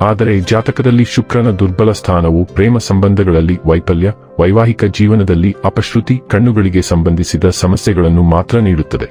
ಆದರೆ ಜಾತಕದಲ್ಲಿ ಶುಕ್ರನ ದುರ್ಬಲ ಸ್ಥಾನವು ಪ್ರೇಮ ಸಂಬಂಧಗಳಲ್ಲಿ ವೈಫಲ್ಯ, ವೈವಾಹಿಕ ಜೀವನದಲ್ಲಿ ಅಪಶ್ರುತಿ, ಕಣ್ಣುಗಳಿಗೆ ಸಂಬಂಧಿಸಿದ ಸಮಸ್ಯೆಗಳನ್ನು ಮಾತ್ರ ನೀಡುತ್ತದೆ.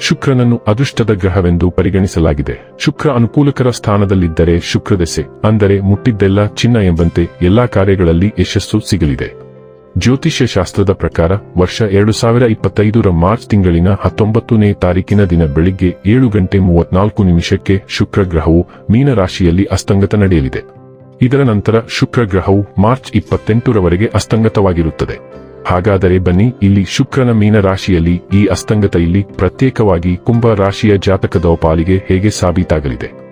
ಶುಕ್ರನನ್ನು ಅದೃಷ್ಟದ ಗ್ರಹವೆಂದು ಪರಿಗಣಿಸಲಾಗಿದೆ. ಶುಕ್ರ ಅನುಕೂಲಕರ ಸ್ಥಾನದಲ್ಲಿದ್ದರೆ ಶುಕ್ರದೆಸೆ, ಅಂದರೆ ಮುಟ್ಟಿದ್ದೆಲ್ಲ ಚಿನ್ನ ಎಂಬಂತೆ ಎಲ್ಲಾ ಕಾರ್ಯಗಳಲ್ಲಿ ಯಶಸ್ಸು ಸಿಗಲಿದೆ. ಜ್ಯೋತಿಷ್ಯ ಶಾಸ್ತ್ರದ ಪ್ರಕಾರ ವರ್ಷ ಎರಡು ಸಾವಿರ ಇಪ್ಪತ್ತೈದರ ಮಾರ್ಚ್ ತಿಂಗಳಿನ ಹತ್ತೊಂಬತ್ತನೇ ತಾರೀಕಿನ ದಿನ ಬೆಳಿಗ್ಗೆ ಏಳು ಗಂಟೆ ಮೂವತ್ನಾಲ್ಕು ನಿಮಿಷಕ್ಕೆ ಶುಕ್ರ ಗ್ರಹವು ಮೀನರಾಶಿಯಲ್ಲಿ ಅಸ್ತಂಗತ ನಡೆಯಲಿದೆ. ಇದರ ನಂತರ ಶುಕ್ರ ಗ್ರಹವು ಮಾರ್ಚ್ ಇಪ್ಪತ್ತೆಂಟರವರೆಗೆ ಅಸ್ತಂಗತವಾಗಿರುತ್ತದೆ. ಹಾಗಾದರೆ ಬನ್ನಿ, ಇಲ್ಲಿ ಶುಕ್ರನ ಮೀನರಾಶಿಯಲ್ಲಿ ಈ ಅಸ್ತಂಗತ ಇಲ್ಲಿ ಪ್ರತ್ಯೇಕವಾಗಿ ಕುಂಭ ರಾಶಿಯ ಜಾತಕದ ಪಾಲಿಗೆ ಹೇಗೆ ಸಾಬೀತಾಗಲಿದೆ?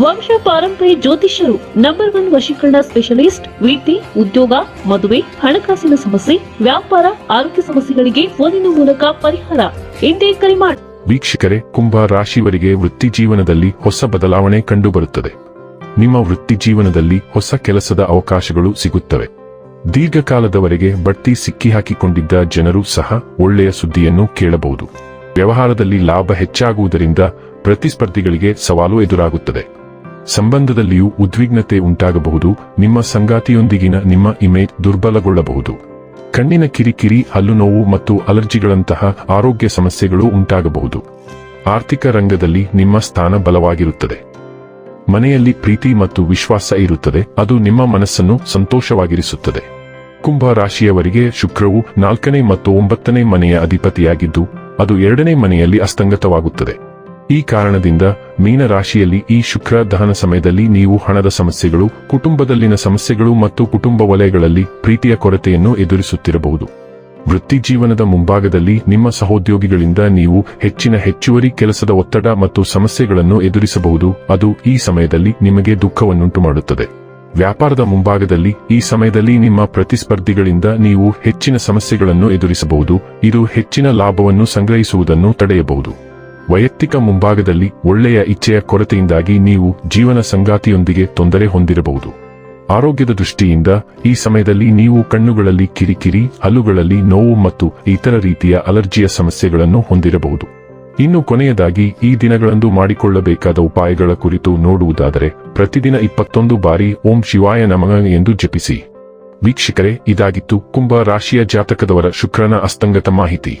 ವಂಶ ಪಾರಂಪರ್ಯ ಜ್ಯೋತಿಷ್ಯರು ನಂಬರ್ ಒನ್ ವಶೀಕರಣ ಸ್ಪೆಷಲಿಸ್ಟ್ ವೀಟಿ ಉದ್ಯೋಗ, ಮದುವೆ, ಹಣಕಾಸಿನ ಸಮಸ್ಯೆ, ವ್ಯಾಪಾರ, ಆರೋಗ್ಯ ಸಮಸ್ಯೆಗಳಿಗೆ ಫೋನಿನ ಮೂಲಕ ಪರಿಹಾರ. ಎಂದೇ ಕರೆ ಮಾಡಿ ವೀಕ್ಷಕರೇ, ಕುಂಭ ರಾಶಿವರಿಗೆ ವೃತ್ತಿ ಜೀವನದಲ್ಲಿ ಹೊಸ ಬದಲಾವಣೆ ಕಂಡುಬರುತ್ತದೆ. ನಿಮ್ಮ ವೃತ್ತಿ ಜೀವನದಲ್ಲಿ ಹೊಸ ಕೆಲಸದ ಅವಕಾಶಗಳು ಸಿಗುತ್ತವೆ. ದೀರ್ಘಕಾಲದವರೆಗೆ ಬಡ್ತಿ ಸಿಕ್ಕಿಹಾಕಿಕೊಂಡಿದ್ದ ಜನರು ಸಹ ಒಳ್ಳೆಯ ಸುದ್ದಿಯನ್ನು ಕೇಳಬಹುದು. ವ್ಯವಹಾರದಲ್ಲಿ ಲಾಭ ಹೆಚ್ಚಾಗುವುದರಿಂದ ಪ್ರತಿಸ್ಪರ್ಧಿಗಳಿಗೆ ಸವಾಲು ಎದುರಾಗುತ್ತದೆ. ಸಂಬಂಧದಲ್ಲಿಯೂ ಉದ್ವಿಗ್ನತೆ ಉಂಟಾಗಬಹುದು, ನಿಮ್ಮ ಸಂಗಾತಿಯೊಂದಿಗಿನ ನಿಮ್ಮ ಇಮೇಜ್ ದುರ್ಬಲಗೊಳ್ಳಬಹುದು. ಕಣ್ಣಿನ ಕಿರಿಕಿರಿ, ಹಲ್ಲು ನೋವು ಮತ್ತು ಅಲರ್ಜಿಗಳಂತಹ ಆರೋಗ್ಯ ಸಮಸ್ಯೆಗಳು ಉಂಟಾಗಬಹುದು. ಆರ್ಥಿಕ ರಂಗದಲ್ಲಿ ನಿಮ್ಮ ಸ್ಥಾನ ಬಲವಾಗಿರುತ್ತದೆ. ಮನೆಯಲ್ಲಿ ಪ್ರೀತಿ ಮತ್ತು ವಿಶ್ವಾಸ ಇರುತ್ತದೆ, ಅದು ನಿಮ್ಮ ಮನಸ್ಸನ್ನು ಸಂತೋಷವಾಗಿರಿಸುತ್ತದೆ. ಕುಂಭ ರಾಶಿಯವರಿಗೆ ಶುಕ್ರವು ನಾಲ್ಕನೇ ಮತ್ತು ಒಂಬತ್ತನೇ ಮನೆಯ ಅಧಿಪತಿಯಾಗಿದ್ದು, ಅದು ಎರಡನೇ ಮನೆಯಲ್ಲಿ ಅಸ್ತಂಗತವಾಗುತ್ತದೆ. ಈ ಕಾರಣದಿಂದ ಮೀನ ರಾಶಿಯಲ್ಲಿ ಈ ಶುಕ್ರ ದಹನ ಸಮಯದಲ್ಲಿ ನೀವು ಹಣದ ಸಮಸ್ಯೆಗಳು, ಕುಟುಂಬದಲ್ಲಿನ ಸಮಸ್ಯೆಗಳು ಮತ್ತು ಕುಟುಂಬ ವಲಯಗಳಲ್ಲಿ ಪ್ರೀತಿಯ ಕೊರತೆಯನ್ನು ಎದುರಿಸುತ್ತಿರಬಹುದು. ವೃತ್ತಿ ಜೀವನದ ಮುಂಭಾಗದಲ್ಲಿ ನಿಮ್ಮ ಸಹೋದ್ಯೋಗಿಗಳಿಂದ ನೀವು ಹೆಚ್ಚಿನ ಹೆಚ್ಚುವರಿ ಕೆಲಸದ ಒತ್ತಡ ಮತ್ತು ಸಮಸ್ಯೆಗಳನ್ನು ಎದುರಿಸಬಹುದು. ಅದು ಈ ಸಮಯದಲ್ಲಿ ನಿಮಗೆ ದುಃಖವನ್ನುಂಟು ಮಾಡುತ್ತದೆ ವ್ಯಾಪಾರದ ಮುಂಭಾಗದಲ್ಲಿ ಈ ಸಮಯದಲ್ಲಿ ನಿಮ್ಮ ಪ್ರತಿಸ್ಪರ್ಧಿಗಳಿಂದ ನೀವು ಹೆಚ್ಚಿನ ಸಮಸ್ಯೆಗಳನ್ನು ಎದುರಿಸಬಹುದು. ಇದು ಹೆಚ್ಚಿನ ಲಾಭವನ್ನು ಸಂಗ್ರಹಿಸುವುದನ್ನು ತಡೆಯಬಹುದು. ವೈಯಕ್ತಿಕ ಮುಂಭಾಗದಲ್ಲಿ ಒಳ್ಳೆಯ ಇಚ್ಛೆಯ ಕೊರತೆಯಿಂದಾಗಿ ನೀವು ಜೀವನ ಸಂಗಾತಿಯೊಂದಿಗೆ ತೊಂದರೆ ಹೊಂದಿರಬಹುದು. ಆರೋಗ್ಯದ ದೃಷ್ಟಿಯಿಂದ ಈ ಸಮಯದಲ್ಲಿ ನೀವು ಕಣ್ಣುಗಳಲ್ಲಿ ಕಿರಿಕಿರಿ, ಹಲ್ಲುಗಳಲ್ಲಿ ನೋವು ಮತ್ತು ಇತರ ರೀತಿಯ ಅಲರ್ಜಿಯ ಸಮಸ್ಯೆಗಳನ್ನು ಹೊಂದಿರಬಹುದು. ಇನ್ನು ಕೊನೆಯದಾಗಿ, ಈ ದಿನಗಳಂದು ಮಾಡಿಕೊಳ್ಳಬೇಕಾದ ಉಪಾಯಗಳ ಕುರಿತು ನೋಡುವುದಾದರೆ, ಪ್ರತಿದಿನ ಇಪ್ಪತ್ತೊಂದು ಬಾರಿ ಓಂ ಶಿವಾಯ ನಮಃ ಎಂದು ಜಪಿಸಿ. ವೀಕ್ಷಕರೇ, ಇದಾಗಿತ್ತು ಕುಂಭ ರಾಶಿಯ ಜಾತಕದವರ ಶುಕ್ರನ ಅಸ್ತಂಗತ ಮಾಹಿತಿ.